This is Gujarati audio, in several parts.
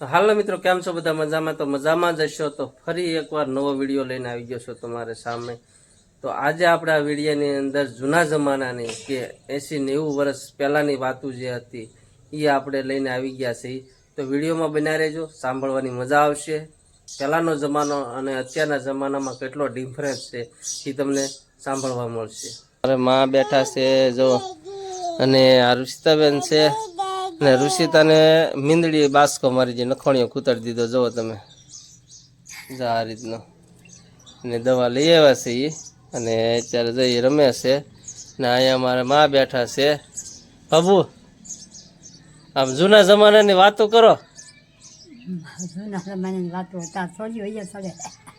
હાલો મિત્રો, કેમ છો બધા? મજામાં? તો મજામાં જ હશો? તો ફરી એકવાર નવો વીડિયો લઈને આવી ગયો છો તમારે સામે. તો આજે આપણે આ વિડીયાની અંદર જૂના જમાનાની કે એંસી નેવું વર્ષ પહેલાંની વાતો જે હતી એ આપણે લઈને આવી ગયા છીએ. તો વિડીયોમાં બન્યા રહેજો, સાંભળવાની મજા આવશે. પહેલાંનો જમાનો અને અત્યારના જમાનામાં કેટલો ડિફરન્સ છે એ તમને સાંભળવા મળશે. અરે માં બેઠા છે, જો. અને આ ઋષિતાબેન છે. ને ઋષિતાને મીંદડી બાસકો મારી જે નખોણીઓ કૂતરી દીધો. જુઓ તમે. જો આ રીતનો. ને દવા લઈ આવ્યા છે એ અને અત્યારે જઈ રમે છે. ને અહીંયા મારા માં બેઠા છે. બાબુ આમ જૂના જમાનાની વાતો કરો.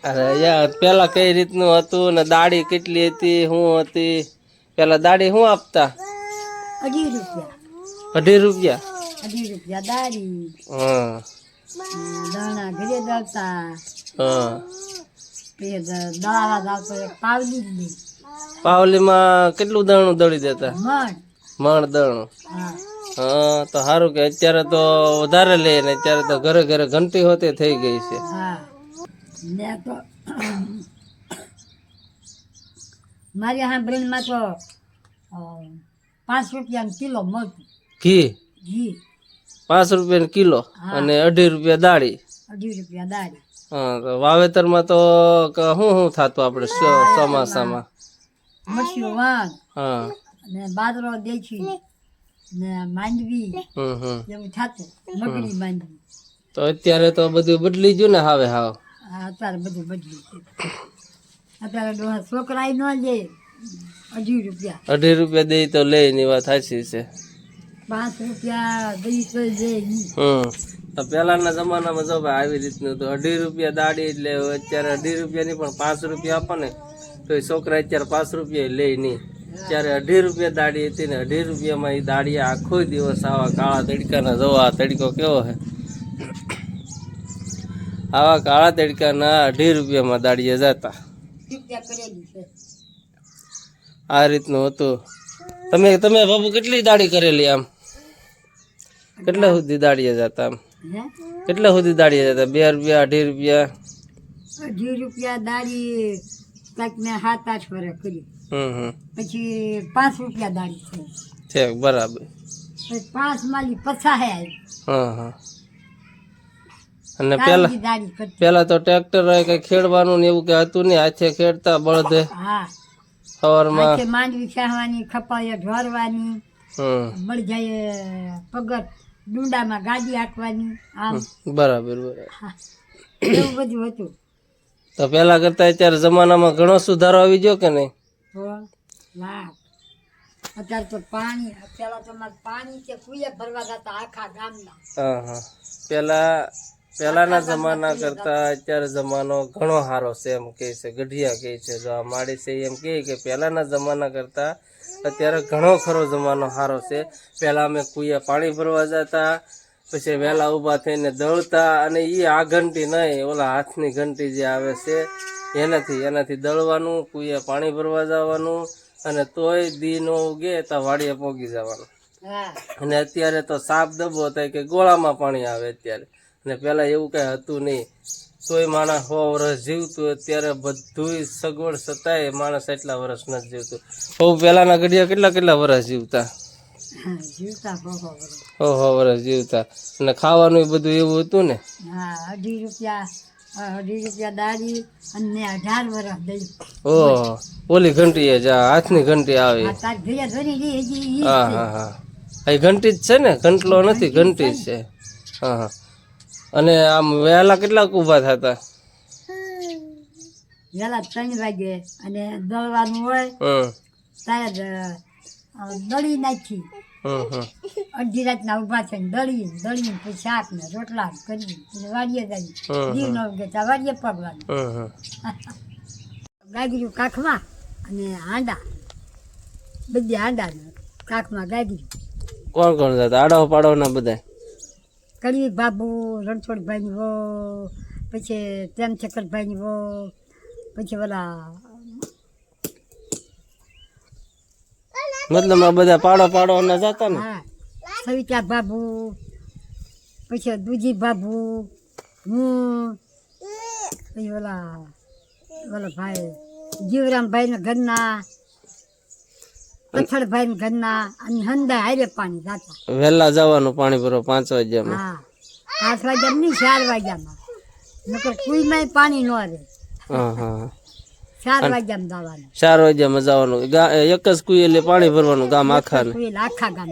અરે યાર પેલા કઈ રીતનું હતું ને દાડી કેટલી હતી શું હતી? પેલા દાઢી શું આપતા? અઢી રૂપિયા. અઢી રૂપિયા? અઢી રૂપિયા દાળી હા. દાણા ઘરે હા. દાવતો એક પાવલી જ પાવલીમાં કેટલું દાણું દળી દેતા? મણ. હા. હા તો સારું કે અત્યારે તો વધારે લે ને અત્યારે તો ઘરે ઘરે ઘંટી હોતી થઈ ગઈ છે. હા. તો. મારી સાંભળીમાં તો અ, પાંચ રૂપિયાનું કિલો મળતું ઘી ઘી. પાંચ રૂપિયા કિલો અને અઢી રૂપિયા દાળી. અઢી રૂપિયા દાળી. હા વાવેતરમાં તો શું શું થતું આપણે ચોમાસામાં? મરચું વાઘ હા. ને બાજરો દેખી ને માંડવી એવું થતું મગડી માંડવી. તો અત્યારે તો બધું બદલી ગયું ને હવે હાવ. અત્યારે બધું બદલી ગયું. અત્યારે છોકરા ન લે અઢી રૂપિયા. અઢી રૂપિયા દઈ તો લે એની વાત સાચી છે. પાંચ રૂપિયા દઈ તો લે હમ. તો પહેલાના જમાનામાં જો ભાઈ આવી રીતનું તો અઢી રૂપિયા દાડી એટલે અત્યારે અઢી રૂપિયાની પણ પાંચ રૂપિયા આપો ને તો એ છોકરા અત્યારે પાંચ રૂપિયા લે નહીં. ત્યારે અઢી રૂપિયા દાડી હતી ને અઢી રૂપિયામાં એ દાડી આખો દિવસ આવા કાળા તડકાના જો આ તડકો કેવો છે. આવા કાળા તડકાના અઢી રૂપિયામાં દાડીએ જતા. રૂપિયા કરેલી છે. આ રીતનું હતું. તમે તમે બાબુ કેટલી દાડી કરેલી આમ? કેટલા સુધી દાડીએ જતા કેટલા સુધી દાડીએ જતા? બે રૂપિયા અઢી રૂપિયા? અઢી રૂપિયા દાડી કંઈક મેં સાત આઠ વર્ષ કરી હમ હમ. પછી પાંચ રૂપિયા દાડી છે બરાબર. પાંચ માલી હા હા અને પેલા પેલા તો ટ્રેક્ટર કઈ ખેડવાનું ને એવું કે હતું નહીં હાથે ખેડતા બળદે. સવારમાં માંડવી ખાવાની ખપાઈએ ઢોરવાની. મળી જાય પગર. ડુંડામાં ગાડી આમ. બરાબર બરાબર. એવું બધું હતું. તો પેલા કરતા અત્યારે જમાનામાં ઘણો સુધારો આવી ગયો કે નહીં? અત્યારે તો પાણી પેલા તો પાણી કે કુએ ભરવા જતા આખા ગામના. હા હા. પેલા પહેલાના જમાના કરતા અત્યારે જમાનો ઘણો સારો છે એમ કે છે ગઢિયા કહે છે જો આ માડી છે એમ કહે કે પહેલાના જમાના કરતા અત્યારે ઘણો ખરો જમાનો સારો છે. પહેલાં અમે કુએ પાણી ભરવા જતા પછી વહેલા ઊભા થઈને દળતા અને એ આ ઘંટી નહીં ઓલા હાથની ઘંટી જે આવે છે એનાથી એનાથી દળવાનું કુએ પાણી ભરવા જવાનું અને તોય દી ન ઉગે તો વાડીએ પોગી જવાનું. અને અત્યારે તો સાપ દબો થાય કે ગોળામાં પાણી આવે અત્યારે. અને પેલા એવું કઈ હતું નહીં. તોય માણસ સો વર્ષ જીવતું અત્યારે બધુંય સગવડ છતાંય માણસ એટલા વર્ષ નથી જીવતું બહુ પેલાના ઘડિયા કેટલા કેટલા વર્ષ જીવતા? સો સો વર્ષ. જીવતા. અને ખાવાનું બધું એવું હતું ને? અઢી રૂપિયા અઢી રૂપિયા દાળી અને અઢાર વર્ષ દઈ ઓહો ઓલી ઘંટી જા હાથની ઘંટી આવે. હા. હા હા એ ઘંટી જ છે ને? ઘંટલો નથી ઘંટી જ છે. હા હા. અને આમ વહેલા કેટલાક ઊભા થતા. વહેલા ત્રણ વાગે અને દળવાનું હોય ત્યારે દળી નાખી. અડધી રાતના ઊભા થઈને દળી દળી પછી શાક ને રોટલા કરી અને વાડીએ જઈ દીવ ન ત્યાં વાડીએ હમ ગાગર્યું કાખમાં અને હાંડા બધી હાંડા કાખમાં ગાગર્યું કોણ કોણ જતા? આડો પાડો ના બધા કડવી બાબુ રણછોડભાઈની વો પછી પ્રેમ ચક્કરભાઈની વો પછી ઓલા મતલબ આ બધા પાડો પાડો ના જતા ને? હા સવિતા બાબુ પછી દૂજી બાબુ હું પછી ઓલા ઓલા ભાઈ જીવરામભાઈ ને ઘરના પથડભાઈ ને ઘરના અને હંદા હારે પાણી જાતા વહેલા જવાનું પાણી ભરો પાંચ વાગ્યામાં. હા. પાંચ વાગ્યા નહીં ચાર વાગ્યામાં. નકર કુઈમાંય પાણી ન રહે. હા હા. ચાર વાગ્યામાં જવાનું. ચાર વાગ્યામાં જવાનું. એક જ કુયેલે પાણી ભરવાનું ગામ કુઈલ આખા ગામ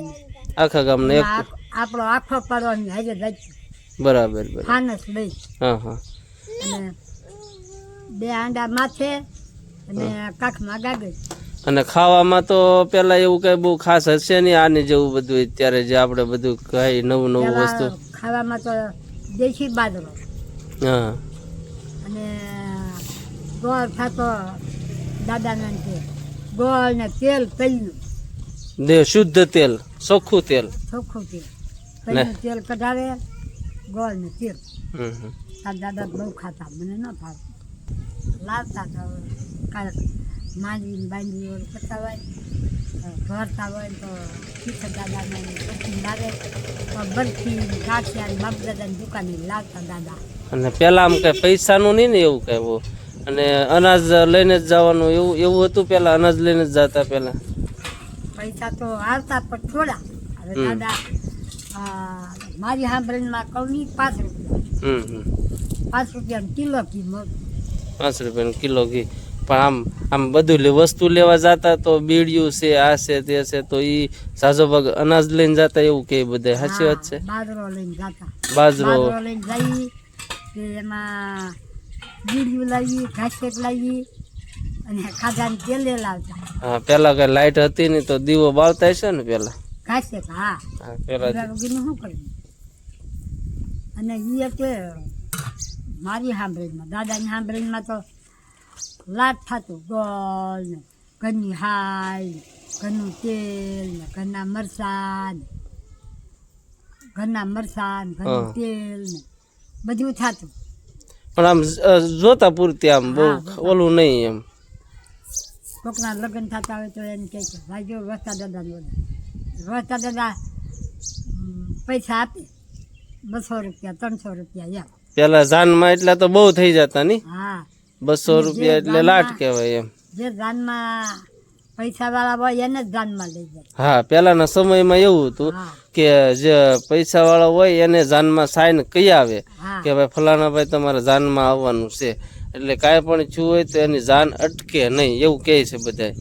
આખા ગામ ને આપણો આખો પાડવાની હાજર જાય બરાબર બરાબર. ફાનસ લઈ. હા હા. અને બે આંડા માથે અને કાખમાં ગાગર. અને ખાવામાં તો પેલા એવું કઈ બહુ ખાસ હશે નહીં આને જેવું બધું અત્યારે જે આપણે બધું કઈ નવું નવું વસ્તુ. ખાવામાં તો દેશી બાજરો. હા. અને ગોળ થતો દાદાના તે ગોળ ને તેલ પહેલું દે શુદ્ધ તેલ ચોખ્ખું તેલ. ચોખ્ખું તેલ. તલનું તેલ કઢાવે ગોળ ને તેલ. દાદા બહુ ખાતા મને ન ભાવ લાવતા તો કાંઈક માંડવીને બાંધવી ઓલું કરતા હોય ભરતા હોય તો શીખર દાદાને પછી લાવે તો બરફી ગાંઠિયા બાપ દાદાની દુકાને લાવતા દાદા. અને પેલા આમ કઈ પૈસાનું નહીં ને એવું કઈ અને અનાજ લઈને જ જવાનું એવું એવું હતું પેલા? અનાજ લઈને જ જતા પેલા? પૈસા તો આવતા પણ થોડા. હવે દાદા મારી સાંભળીમાં કહું નહીં પાંચ રૂપિયા. પાંચ રૂપિયાનો કિલો ઘી મગ પાંચ રૂપિયાનું કિલો ઘી. પણ આમ આમ બધું વસ્તુ લેવા જતા તો બીડિયું છે આ છે તે છે તો ઈ સાજો ભાગ અનાજ લઈને જતા એવું કે બધે? સાચી વાત છે? બાજરો લઈને જતા. બાજરો. લઈને જઈ એમાં બીડિયું લાવી ઘાસેક લાવી અને ખાધાને તેલે લાવતા. હા પેલા કઈ લાઈટ હતી નહીં તો દીવો બાળતા હશે ને પેલા? ઘાસેક હા. પેલા શું કરવું અને એ તે મારી સાંભળીમાં દાદાની સાંભળીમાં તો લાટ થતું ગોળ ને ઘરની હાલ ઘરનું તેલ ને ઘરના મરસાં ને ઘરના મરસાં ને ઘરનું. તેલ ને બધું થતું. પણ આમ જોતા પૂરતી આમ બહુ ઓલું નહીં એમ. કોકના લગ્ન થતા હોય તો એને કહે છે ભાઈઓ વસ્તા દાદા બોલે વસ્તા દાદા પૈસા આપે. બસો રૂપિયા ત્રણસો રૂપિયા એમ. પેલા જાનમાં એટલા તો બહુ થઈ જતા ની હા બસો રૂપિયા એટલે લાટ કહેવાય એમ. જે ગામમાં પૈસા વાળા હોય એને જ જાનમાં લઈ જાય. હા પહેલાના સમયમાં એવું હતું કે જે પૈસા વાળા હોય એને જાનમાં સાઈન કહી આવે કે ભાઈ ફલાણા ભાઈ તમારે જાનમાં આવવાનું છે. એટલે કાંઈ પણ છું હોય તો એની જાન અટકે નહીં એવું કહે છે બધા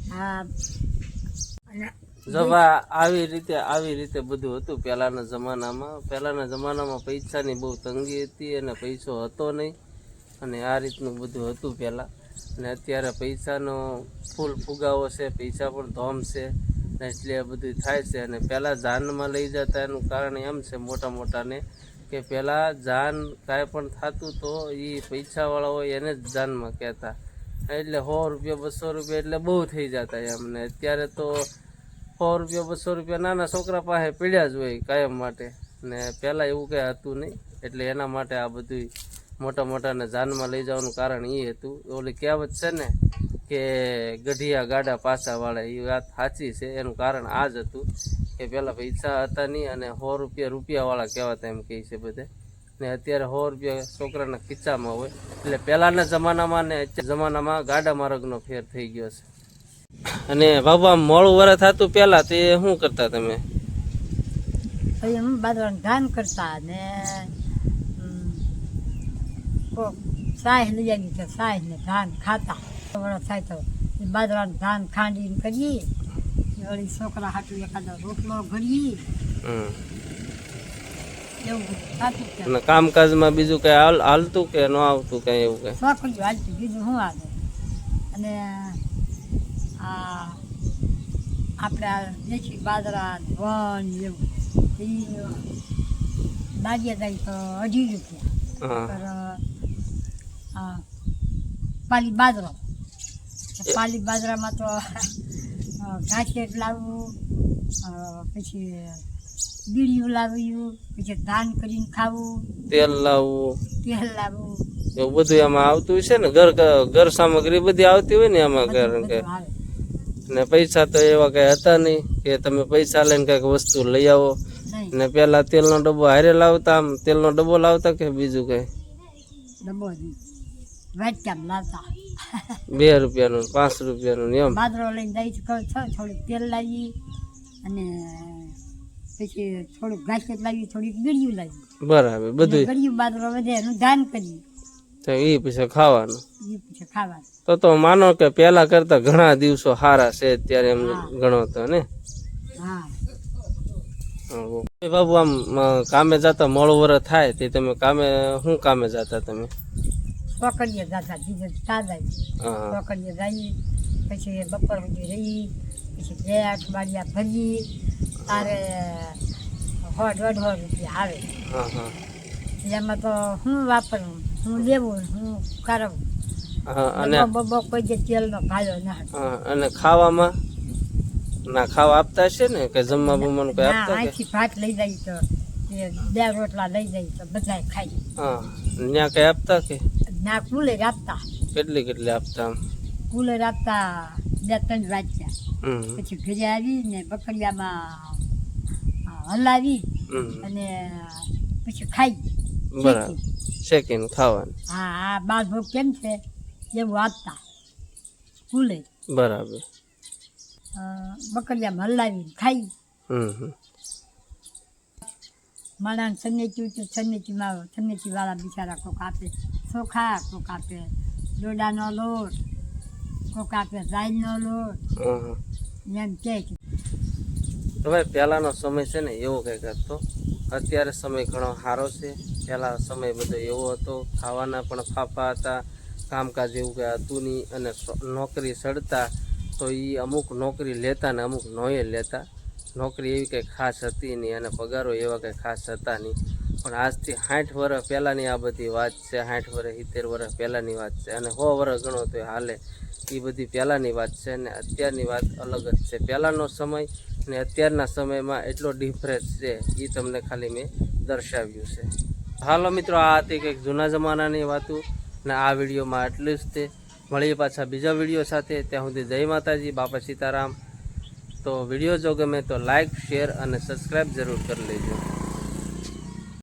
જવા આવી રીતે આવી રીતે બધું હતું પહેલાના જમાનામાં. પહેલાના જમાનામાં પૈસાની બહુ તંગી હતી અને પૈસો હતો નહીં. અને આ રીતનું બધું હતું પહેલાં. અને અત્યારે પૈસાનો ફૂલ ફુગાવો છે, પૈસા પણ ધોમ છે એટલે બધું થાય છે. અને પહેલાં જાનમાં લઈ જતા એનું કારણ એમ છે મોટા મોટાને કે પહેલાં જાન કાંઈ પણ થતું તો એ પૈસાવાળા હોય એને જ જાનમાં કહેતા. એટલે સો રૂપિયા, બસો રૂપિયા એટલે બહુ થઈ જતા એમ. ને અત્યારે તો સો રૂપિયા, બસો રૂપિયા નાના છોકરા પાસે પીડ્યા જ હોય કાયમ માટે. ને પહેલાં એવું કંઈ હતું નહીં. એટલે એના માટે આ બધું મોટા મોટાને જાનમાં લઈ જવાનું કારણ એ હતું. ઓલી કહેવત છે ને કે ગઢિયા ગાડા પાછા વાળા એ વાત સાચી છે. એનું કારણ આ જ હતું કે પહેલાં પૈસા હતા નહીં અને સો રૂપિયા રૂપિયાવાળા કહેવાતા એમ કહે છે બધે. ને અત્યારે સો રૂપિયા છોકરાના ખિસ્સામાં હોય. એટલે પહેલાંના જમાનામાં ને જમાનામાં ગાડા માર્ગનો ફેર થઈ ગયો છે. અને બાબા, મોડું વરસ થતું પહેલાં તે શું કરતા તમે? ધાન કરતા ને કોક સાહ લઈ આવી તો સાહ ને ધાન ખાતા. વડા થાય તો બાજરાનું ધાન ખાંડીને કરીએ. વળી છોકરા હાટું એકાદો રોટલો ઘડીએ એવું કામકાજમાં બીજું કઈ હાલતું કે ન આવતું કઈ એવું કઈ? છોકરીઓ હાલતી બીજું શું આવે અને આ આપણે આ દેશી બાજરા વન એવું. દાડિયા જાય તો અઢી રૂપિયા. પાલી બાજરો પાલી બાજરામાં તો ઘાસેટ લાવવું પછી બીડીયું લાવ્યું પછી ધાન કરીને ખાવું તેલ લાવવું. તેલ લાવવું એવું બધું એમાં આવતું છે ને? ઘર ઘર સામગ્રી બધી આવતી હોય ને એમાં ઘર કારણ કે? ને પૈસા તો એવા કઈ હતા નહીં કે તમે પૈસા લઈને કંઈક વસ્તુ લઈ આવો. ને પેલા તેલનો ડબ્બો હારે લાવતા આમ તેલનો ડબ્બો લાવતા કે બીજું કઈ? ડબ્બો વેચકામ લાવતા બે રૂપિયાનું પાંચ રૂપિયાનું એમ. બાદરો લઈને દઈ થોડુંક તેલ લાવી અને પછી થોડુંક ઘાસ લાવી થોડીક ગળ્યું લાવી બરાબર બધું ગળ્યું બાદરો વધે એનું દાન કરીએ. તો એ પછી ખાવાનું. એ પછી ખાવાનું. તો તો માનો કે પેલા કરતા ઘણા દિવસો સારા છે ત્યારે એમ. ગણો તો ને? હા. બાબુ આમ કામે જતા મોડું વર થાય તે તમે કામે શું કામે જતા તમે? ચોકડીએ ગાતા બીજે તાજા હા ગાઈ પછી બપોર સુધી રહી પછી બે આઠ અઠવાડિયા ભરી તારે સો દોઢસો રૂપિયા આવે. હા હા. એમાં તો હું વાપરું હું લેવું હું કરું. અને બબો કોઈ જે તેલનો ભાયો ના અને ખાવામાં? ના ખાવા આપતા હશે ને? કે જમવા બમવાનું કોઈ આપતા અહીંથી ભાત લઈ જાય તો બે રોટલા લઈ જાય તો બધા ખાઈ હા ત્યાં કઈ આપતા કે? ના કુલર આપતા. કેટલી કેટલી આપતા? કુલર આપતા બે ત્રણ વાગ્યા. પછી ઘરે આવી ને બકરિયામાં હલાવી અને પછી ખાઈ. બરાબર. શેકીને ખાવાનું. હા આ બાર ભોગ કેમ છે? એવું આપતા. કુલે. બરાબર. બકરિયામાં હલાવીને ખાઈ. માણસ સન્નેચી માં સન્નેચી વાળા બિચારા કોક આપે. ચોખા કોક આપે દોડાનો લોટ કોક આપે રાઈનો લોટ. એમ કે. ભાઈ પહેલાંનો સમય છે ને એવો કંઈક હતો? અત્યારે સમય ઘણો સારો છે. પહેલાં સમય બધો એવો હતો. ખાવાના પણ ફાફા હતા. કામકાજ એવું કંઈ હતું નહીં. અને નોકરી સડતા તો એ અમુક નોકરી લેતા ને અમુક નોએ લેતા. નોકરી એવી કંઈ ખાસ હતી નહીં અને પગારો એવા કંઈ ખાસ હતા નહીં. પણ આજથી સાઠ વર્ષ પહેલાંની આ બધી વાત છે સાઠ વર્ષ, સિત્તેર વર્ષ પહેલાંની વાત છે અને સો વર્ષ ગણો તો હાલે. એ બધી પહેલાંની વાત છે અને અત્યારની વાત અલગ જ છે. પહેલાંનો સમય ને અત્યારના સમયમાં એટલો ડિફરન્સ છે એ તમને ખાલી મેં દર્શાવ્યું છે. હાલો મિત્રો, આ હતી કંઈક જૂના જમાનાની વાતો ને આ વિડીયોમાં આટલું જ તે. મળીએ પાછા બીજા વીડિયો સાથે. ત્યાં સુધી જય માતાજી, બાપા સીતારામ. તો વીડિયો જો ગમે તો લાઈક શેર અને સબસ્ક્રાઈબ જરૂર કરી લેજો.